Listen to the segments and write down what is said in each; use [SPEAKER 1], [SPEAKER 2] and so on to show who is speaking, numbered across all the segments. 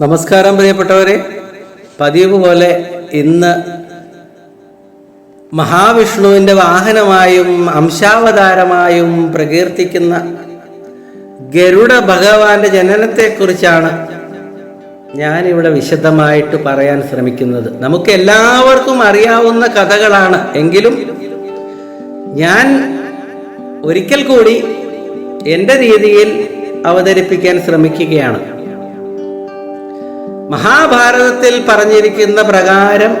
[SPEAKER 1] നമസ്കാരം പ്രിയപ്പെട്ടവരെ. പതിവ് പോലെ ഇന്ന് മഹാവിഷ്ണുവിന്റെ വാഹനമായും അംശാവതാരമായും പ്രകീർത്തിക്കുന്ന ഗരുഡ ഭഗവാന്റെ ജനനത്തെക്കുറിച്ചാണ് ഞാനിവിടെ വിശദമായിട്ട് പറയാൻ ശ്രമിക്കുന്നത്. നമുക്ക് എല്ലാവർക്കും അറിയാവുന്ന കഥകളാണ്. എങ്കിലും ഞാൻ ഒരിക്കൽ കൂടി എന്റെ രീതിയിൽ അവതരിപ്പിക്കാൻ ശ്രമിക്കുകയാണ്. മഹാഭാരതത്തിൽ പറഞ്ഞിരിക്കുന്ന പ്രകാരം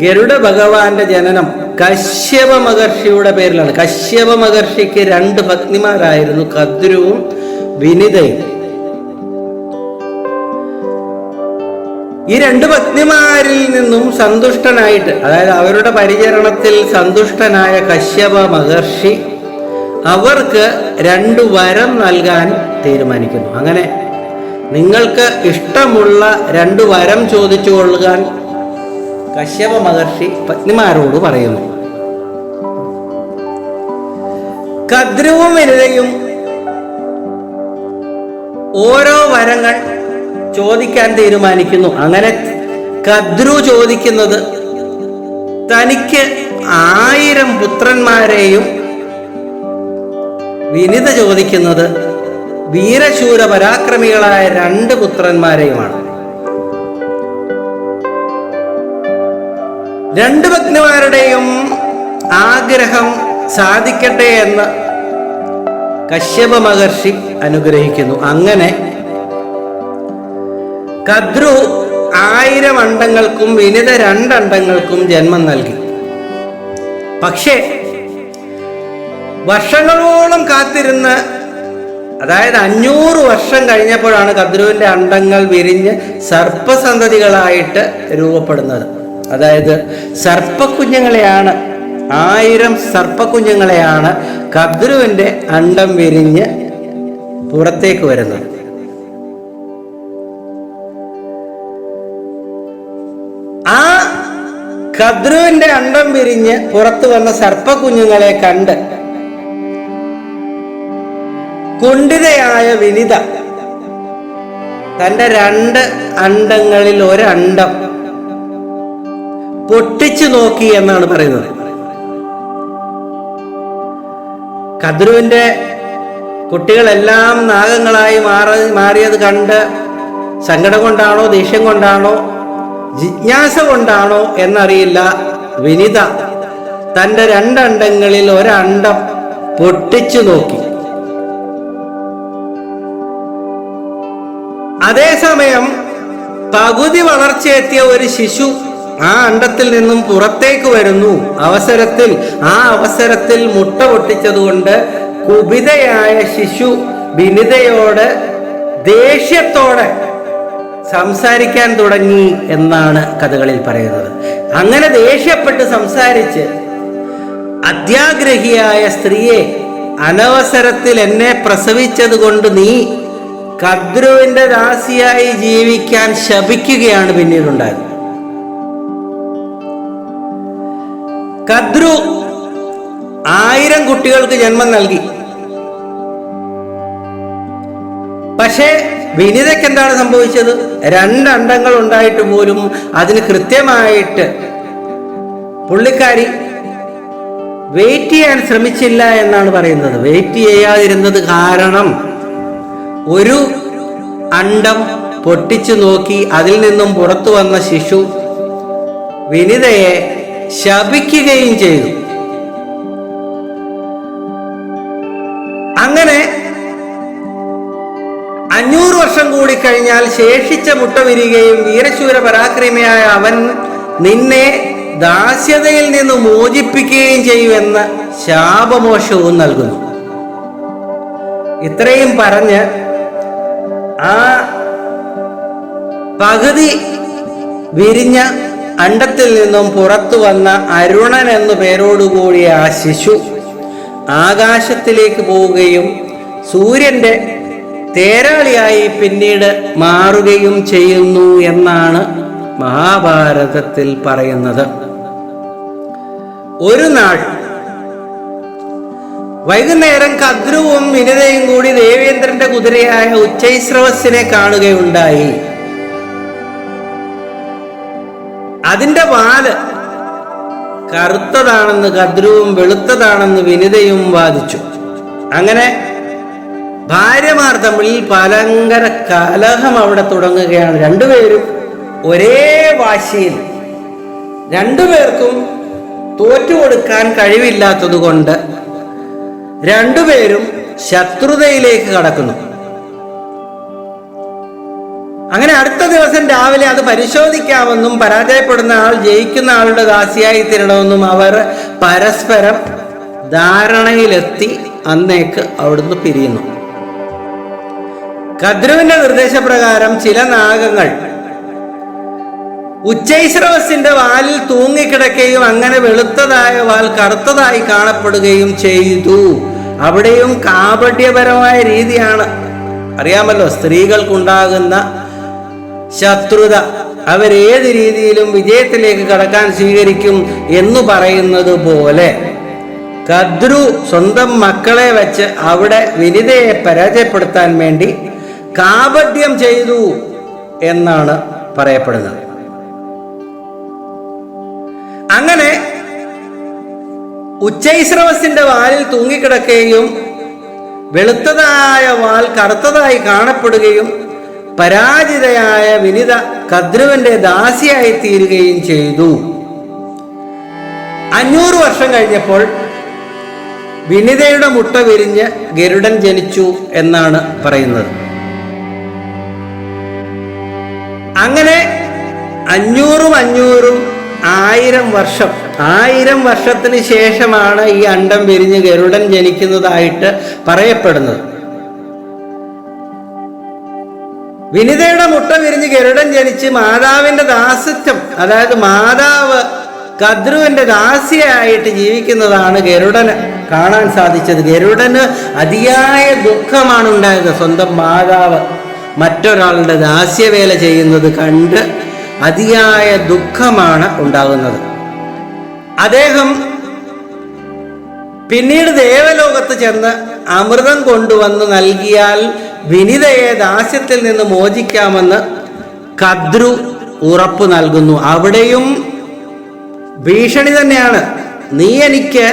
[SPEAKER 1] ഗരുഡ ഭഗവാന്റെ ജനനം കശ്യപ മഹർഷിയുടെ പേരിലാണ്. കശ്യപ മഹർഷിക്ക് രണ്ട് പത്നിമാരായിരുന്നു കദ്രുവും വിനിതയും. ഈ രണ്ട് പത്നിമാരിൽ നിന്നും സന്തുഷ്ടനായിട്ട് അതായത് അവരുടെ പരിചരണത്തിൽ സന്തുഷ്ടനായ കശ്യപ മഹർഷി അവർക്ക് രണ്ട് വരം നൽകാൻ തീരുമാനിക്കുന്നു. അങ്ങനെ നിങ്ങൾക്ക് ഇഷ്ടമുള്ള രണ്ട് വരം ചോദിച്ചു കൊള്ളുകാൻ കശ്യപ മഹർഷി പത്നിമാരോട് പറയുന്നു. കദ്രുവും വിനതയും ഓരോ വരങ്ങൾ ചോദിക്കാൻ തീരുമാനിക്കുന്നു. അങ്ങനെ കദ്രു ചോദിക്കുന്നത് തനിക്ക് ആയിരം പുത്രന്മാരെയും വിനിത ചോദിക്കുന്നത് വീരശൂര പരാക്രമികളായ രണ്ട് പുത്രന്മാരെയുമാണ്. രണ്ട് പത്നിമാരുടെയും ആഗ്രഹം സാധിക്കട്ടെ എന്ന് കശ്യപ മഹർഷി അനുഗ്രഹിക്കുന്നു. അങ്ങനെ കദ്രു ആയിരം അണ്ടങ്ങൾക്കും വിനിത രണ്ടണ്ടങ്ങൾക്കും ജന്മം നൽകി. പക്ഷേ വർഷങ്ങളോളം കാത്തിരുന്ന് അതായത് അഞ്ഞൂറ് വർഷം കഴിഞ്ഞപ്പോഴാണ് കദ്രുവിന്റെ അണ്ടങ്ങൾ വിരിഞ്ഞ് സർപ്പസന്തതികളായിട്ട് രൂപപ്പെടുന്നത്. അതായത് സർപ്പക്കുഞ്ഞുങ്ങളെയാണ് ആയിരം സർപ്പക്കുഞ്ഞുങ്ങളെയാണ് കദ്രുവിന്റെ അണ്ടം വിരിഞ്ഞ് പുറത്തേക്ക് വരുന്നത്. ആ കദ്രുവിന്റെ അണ്ടം വിരിഞ്ഞ് പുറത്തു വന്ന സർപ്പക്കുഞ്ഞുങ്ങളെ കണ്ട് കുണ്ഠിതയായ വിനിത. തന്റെ രണ്ട് അണ്ടങ്ങളിൽ ഒരണ്ടം പൊട്ടിച്ചു നോക്കി എന്നാണ് പറയുന്നത്. കദ്രുവിന്റെ കുട്ടികളെല്ലാം നാഗങ്ങളായി മാറി മാറിയത് കണ്ട് സങ്കടം കൊണ്ടാണോ ദേഷ്യം കൊണ്ടാണോ ജിജ്ഞാസ കൊണ്ടാണോ എന്നറിയില്ല. വിനിത തന്റെ രണ്ടണ്ടങ്ങളിൽ ഒരണ്ടം പൊട്ടിച്ചു നോക്കി. അതേസമയം പകുതി വളർച്ചയെത്തിയ ഒരു ശിശു ആ അണ്ടത്തിൽ നിന്നും പുറത്തേക്ക് വരുന്നു. അവസരത്തിൽ ആ അവസരത്തിൽ മുട്ട പൊട്ടിച്ചതുകൊണ്ട് കുപിതയായ ശിശു വിനിതയോട് ദേഷ്യത്തോടെ സംസാരിക്കാൻ തുടങ്ങി എന്നാണ് കഥകളിൽ പറയുന്നത്. അങ്ങനെ ദേഷ്യപ്പെട്ട് സംസാരിച്ച് അത്യാഗ്രഹിയായ സ്ത്രീയെ അനവസരത്തിൽ എന്നെ പ്രസവിച്ചത് കൊണ്ട് നീ കദ്രുവിന്റെ ദാസിയായി ജീവിക്കാൻ ശപിക്കുകയാണ് പിന്നീടുണ്ടായത്. കദ്രു ആയിരം കുട്ടികൾക്ക് ജന്മം നൽകി. പക്ഷേ വിനിതയ്ക്ക് എന്താണ് സംഭവിച്ചത്? രണ്ടണ്ടങ്ങൾ ഉണ്ടായിട്ട് പോലും അതിന് കൃത്യമായിട്ട് പുള്ളിക്കാരി വെയിറ്റ് ചെയ്യാൻ ശ്രമിച്ചില്ല എന്നാണ് പറയുന്നത്. വെയിറ്റ് ചെയ്യാതിരുന്നത് കാരണം ഒരു അണ്ടം പൊട്ടിച്ചു നോക്കി അതിൽ നിന്നും പുറത്തു വന്ന ശിശു വിനിതയെ ശപിക്കുകയും ചെയ്തു. അങ്ങനെ അഞ്ഞൂറ് വർഷം കൂടി കഴിഞ്ഞാൽ ശേഷിച്ച മുട്ട വിരികയും വീരശൂര പരാക്രമിയായ അവൻ നിന്നെ ദാസ്യതയിൽ നിന്ന് മോചിപ്പിക്കുകയും ചെയ്യുമെന്ന് ശാപമോഷവും നൽകുന്നു. ഇത്രയും പറഞ്ഞ് ആ പകുതി വിരിഞ്ഞ അണ്ടത്തിൽ നിന്നും പുറത്തു വന്ന അരുണൻ എന്നു പേരോടുകൂടിയ ആ ശിശു ആകാശത്തിലേക്ക് പോവുകയും സൂര്യന്റെ തേരാളിയായി പിന്നീട് മാറുകയും ചെയ്യുന്നു എന്നാണ് മഹാഭാരതത്തിൽ പറയുന്നത്. ഒരു നാൾ വൈകുന്നേരം കദ്രുവും വിനിതയും കൂടി ദേവേന്ദ്രന്റെ കുതിരയായ ഉച്ചൈസ്രവസിനെ കാണുകയുണ്ടായി. അതിന്റെ വാൽ കറുത്തതാണെന്ന് കദ്രുവും വെളുത്തതാണെന്ന് വിനിതയും വാദിച്ചു. അങ്ങനെ ഭാര്യമാർ തമ്മിൽ പലങ്കര കലഹം അവിടെ തുടങ്ങുകയാണ്. രണ്ടുപേരും ഒരേ വാശിയിൽ രണ്ടുപേർക്കും തോറ്റുകൊടുക്കാൻ കഴിവില്ലാത്തത് കൊണ്ട് രണ്ടുപേരും ശത്രുതയിലേക്ക് കടക്കുന്നു. അങ്ങനെ അടുത്ത ദിവസം രാവിലെ അത് പരിശോധിക്കാമെന്നും പരാജയപ്പെടുന്ന ആൾ ജയിക്കുന്ന ആളുടെ ദാസിയായി തീരണമെന്നും അവർ പരസ്പരം ധാരണയിലെത്തി അന്നേക്ക് അവിടുന്ന് പിരിയുന്നു. കദ്രുവിന്റെ നിർദ്ദേശപ്രകാരം ചില നാഗങ്ങൾ ഉച്ചൈശ്രവസിന്റെ വാലിൽ തൂങ്ങിക്കിടക്കുകയും അങ്ങനെ വെളുത്തതായ വാൽ കറുത്തതായി കാണപ്പെടുകയും ചെയ്തു. അവിടെയും കാപട്യപരമായ രീതിയാണ്. അറിയാമല്ലോ സ്ത്രീകൾക്കുണ്ടാകുന്ന ശത്രുത. അവരേത് രീതിയിലും വിജയത്തിലേക്ക് കടക്കാൻ സ്വീകരിക്കും എന്ന് പറയുന്നത് പോലെ. കദ്രു സ്വന്തം മക്കളെ വെച്ച് അവിടെ വിനിതയെ പരാജയപ്പെടുത്താൻ വേണ്ടി കാപട്യം ചെയ്തു എന്നാണ് പറയപ്പെടുന്നത്. ഉച്ചൈസ്രവസിന്റെ വാലിൽ തൂങ്ങിക്കിടക്കുകയും വെളുത്തതായ വാൽ കറുത്തതായി കാണപ്പെടുകയും പരാജിതയായ വിനിത കദ്രുവന്റെ ദാസിയായി തീരുകയും ചെയ്തു. അഞ്ഞൂറ് വർഷം കഴിഞ്ഞപ്പോൾ വിനിതയുടെ മുട്ട വിരിഞ്ഞ് ഗരുഡൻ ജനിച്ചു എന്നാണ് പറയുന്നത്. അങ്ങനെ അഞ്ഞൂറും അഞ്ഞൂറും ആയിരം വർഷം ആയിരം വർഷത്തിന് ശേഷമാണ് ഈ അണ്ടം വിരിഞ്ഞ് ഗരുഡൻ ജനിക്കുന്നതായിട്ട് പറയപ്പെടുന്നത്. വിനിതയുടെ മുട്ട വിരിഞ്ഞ് ഗരുഡൻ ജനിച്ച് മാതാവിന്റെ ദാസിത്വം അതായത് മാതാവ് കദ്രുവിന്റെ ദാസിയായിട്ട് ജീവിക്കുന്നതാണ് ഗരുഡന് കാണാൻ സാധിച്ചത്. ഗരുഡന് അതിയായ ദുഃഖമാണ് ഉണ്ടായത്. സ്വന്തം മാതാവ് മറ്റൊരാളുടെ ദാസ്യവേല ചെയ്യുന്നത് കണ്ട് അതിയായ ദുഃഖമാണ് ഉണ്ടാകുന്നത്. അദ്ദേഹം പിന്നീട് ദേവലോകത്ത് ചെന്ന് അമൃതം കൊണ്ടുവന്ന് നൽകിയാൽ വിനിതയെ ദാസ്യത്തിൽ നിന്ന് മോചിക്കാമെന്ന് കദ്രു ഉറപ്പ് നൽകുന്നു. അവിടെയും ഭീഷണി തന്നെയാണ്. നീ എനിക്ക്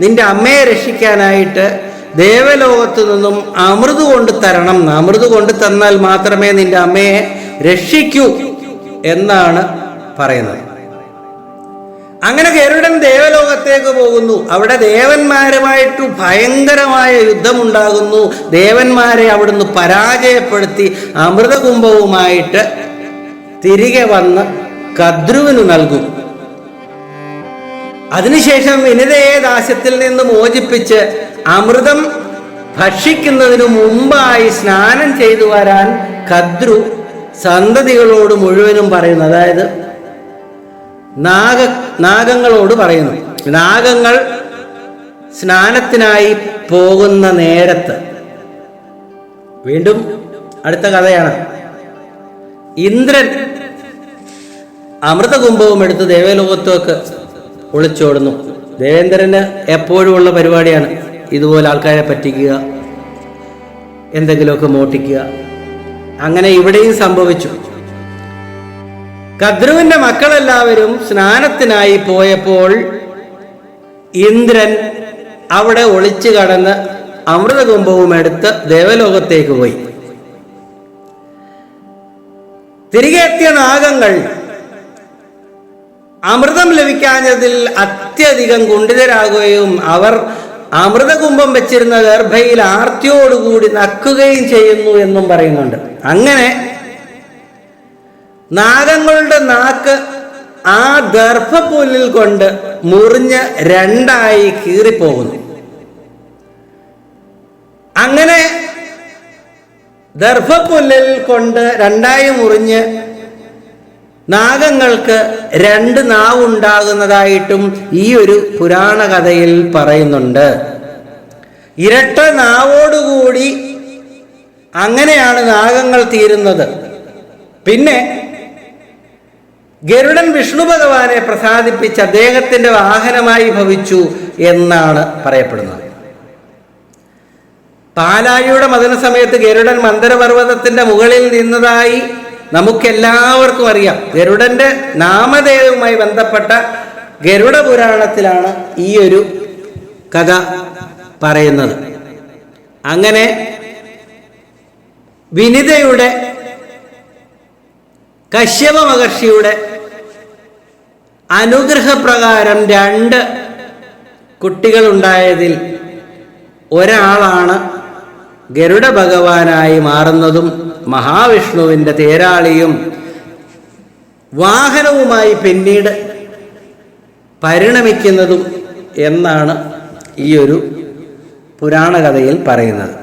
[SPEAKER 1] നിന്റെ അമ്മയെ രക്ഷിക്കാനായിട്ട് ദേവലോകത്ത് നിന്നും അമൃത് കൊണ്ട് തരണം. അമൃത് കൊണ്ട് തന്നാൽ മാത്രമേ നിന്റെ അമ്മയെ രക്ഷിക്കൂ എന്നാണ് പറയുന്നത്. അങ്ങനെ ഗരുഡൻ ദേവലോകത്തേക്ക് പോകുന്നു. അവിടെ ദേവന്മാരുമായിട്ട് ഭയങ്കരമായ യുദ്ധമുണ്ടാകുന്നു. ദേവന്മാരെ അവിടുന്ന് പരാജയപ്പെടുത്തി അമൃതകുംഭവുമായിട്ട് തിരികെ വന്ന് കദ്രുവിന് നൽകും. അതിനുശേഷം വിനിതയെ ദാസ്യത്തിൽ നിന്ന് മോചിപ്പിച്ച് അമൃതം ഭക്ഷിക്കുന്നതിനു മുമ്പായി സ്നാനം ചെയ്തു വരാൻ കദ്രു സന്തതികളോട് മുഴുവനും പറയുന്നു. അതായത് നാഗ നാഗങ്ങളോട് പറയുന്നു. നാഗങ്ങൾ സ്നാനത്തിനായി പോകുന്ന നേരത്ത്. വീണ്ടും അടുത്ത കഥയാണ്. ഇന്ദ്രൻ അമൃതകുംഭവും എടുത്ത് ദേവലോകത്തേക്ക് ഒളിച്ചോടുന്നു. ദേവേന്ദ്രന് എപ്പോഴും ഉള്ള പരിപാടിയാണ് ഇതുപോലെ ആൾക്കാരെ പറ്റിക്കുക എന്തെങ്കിലുമൊക്കെ മോട്ടിക്കുക. അങ്ങനെ ഇവിടെയും സംഭവിച്ചു. കദ്രുവിന്റെ മക്കളെല്ലാവരും സ്നാനത്തിനായി പോയപ്പോൾ ഇന്ദ്രൻ അവിടെ ഒളിച്ചു കടന്ന് അമൃതകുംഭവും എടുത്ത് ദേവലോകത്തേക്ക് പോയി. തിരികെ എത്തിയ നാഗങ്ങൾ അമൃതം ലഭിക്കാഞ്ഞതിൽ അത്യധികം കുണ്ഠിതരാകുകയും അവർ അമൃതകുംഭം വെച്ചിരുന്ന ഗർഭയിൽ ആർത്തിയോടുകൂടി നക്കുകയും ചെയ്യുന്നു എന്നും പറയുന്നുണ്ട്. അങ്ങനെ നാഗങ്ങളുടെ നാക്ക് ആ ദർഭപ്പുല്ലിൽ കൊണ്ട് മുറിഞ്ഞ് രണ്ടായി കീറിപ്പോകുന്നു. അങ്ങനെ ദർഭപ്പുല്ലിൽ കൊണ്ട് രണ്ടായി മുറിഞ്ഞ് നാഗങ്ങൾക്ക് രണ്ട് നാവുണ്ടാകുന്നതായിട്ടും ഈ ഒരു പുരാണ കഥയിൽ പറയുന്നുണ്ട്. ഇരട്ട നാവോടുകൂടി അങ്ങനെയാണ് നാഗങ്ങൾ തീരുന്നത്. പിന്നെ ഗരുഡൻ വിഷ്ണു ഭഗവാനെ പ്രസാദിപ്പിച്ച് അദ്ദേഹത്തിന്റെ വാഹനമായി ഭവിച്ചു എന്നാണ് പറയപ്പെടുന്നത്. പാലാഴിയുടെ മദന സമയത്ത് ഗരുഡൻ മന്ദരപർവതത്തിന്റെ മുകളിൽ നിന്നതായി നമുക്കെല്ലാവർക്കും അറിയാം. ഗരുഡന്റെ നാമധേയവുമായി ബന്ധപ്പെട്ട ഗരുഡ പുരാണത്തിലാണ് ഈ ഒരു കഥ പറയുന്നത്. അങ്ങനെ വിനിതയുടെ കശ്യപ മഹർഷിയുടെ അനുഗ്രഹപ്രകാരം രണ്ട് കുട്ടികളുണ്ടായതിൽ ഒരാളാണ് ഗരുഡ ഭഗവാനായി മാറുന്നതും മഹാവിഷ്ണുവിന്റെ തേരാളിയും വാഹനവുമായി പിന്നീട് പരിണമിക്കുന്നതും എന്നാണ് ഈ ഒരു പുരാണകഥയിൽ പറയുന്നത്.